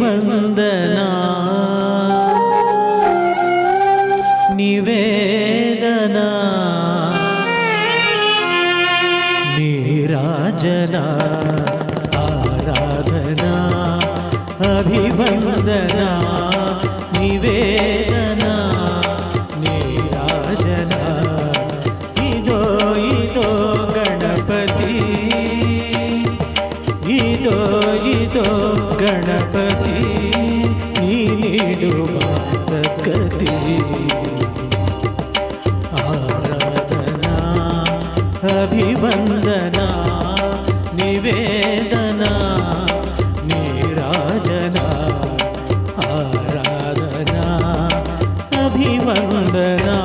వందనా నివేదన నీరాజనా ಇದೋ ಇದೋ ಗಣಪತಿ ನೀ ನೀಡುವ ಸದ್ಗತಿ ಆರಾಧನಾ ಅಭಿವಂದನಾ ನಿವೇದನಾ ನೀರಾಜನಾ ಆರಾಧನಾ ಅಭಿವಂದನಾ